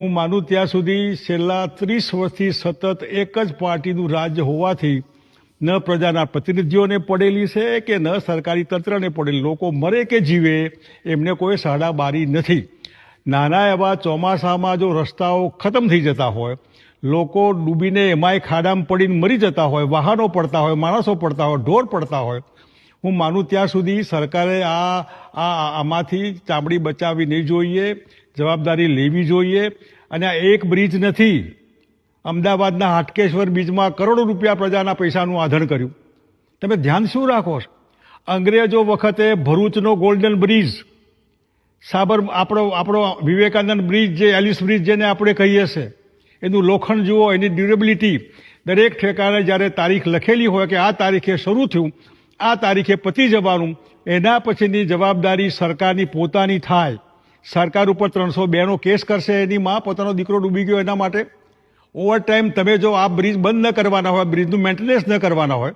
હું માનું ત્યાં સુધી છેલ્લા ત્રીસ વર્ષથી સતત એક જ પાર્ટીનું રાજ્ય હોવાથી ન પ્રજાના પ્રતિનિધિઓને પડેલી છે કે ન સરકારી તંત્રને પડેલી. લોકો મરે કે જીવે એમને કોઈ સાડા બારી નથી. નાના એવા ચોમાસામાં જો રસ્તાઓ ખતમ થઈ જતા હોય, લોકો ડૂબીને એમાંય ખાડામાં પડીને મરી જતા હોય, વાહનો પડતા હોય, માણસો પડતા હોય, ઢોર પડતા હોય હું માનું ત્યાં સુધી સરકારે આ આ, આમાંથી ચામડી બચાવવી જોઈએ, જવાબદારી લેવી જોઈએ. અને આ એક બ્રિજ નથી. અમદાવાદના હાટકેશ્વર બ્રિજમાં કરોડો રૂપિયા પ્રજાના પૈસાનું આધણ કર્યું. તમે ધ્યાન શું રાખો અંગ્રેજો વખતે ભરૂચનો ગોલ્ડન બ્રિજ, સાબર આપણો આપણો વિવેકાનંદ બ્રિજ જે, એલિસ બ્રિજ જેને આપણે કહીએ છીએ એનું લોખંડ જુઓ, એની ડ્યુરેબિલિટી. દરેક ઠેકાણે જ્યારે તારીખ લખેલી હોય કે આ તારીખે શરૂ થયું આ તારીખે પતી જવાનું. એના પછીની જવાબદારી સરકારની પોતાની થાય. સરકાર ઉપર ત્રણસો બેનો કેસ કરશે, એની માં પોતાનો દીકરો ડૂબી ગયો એના માટે. ઓવર ટાઈમ તમે જો આ બ્રિજ બંધ ન કરવાના હોય બ્રિજનું મેન્ટેનન્સ ન કરવાના હોય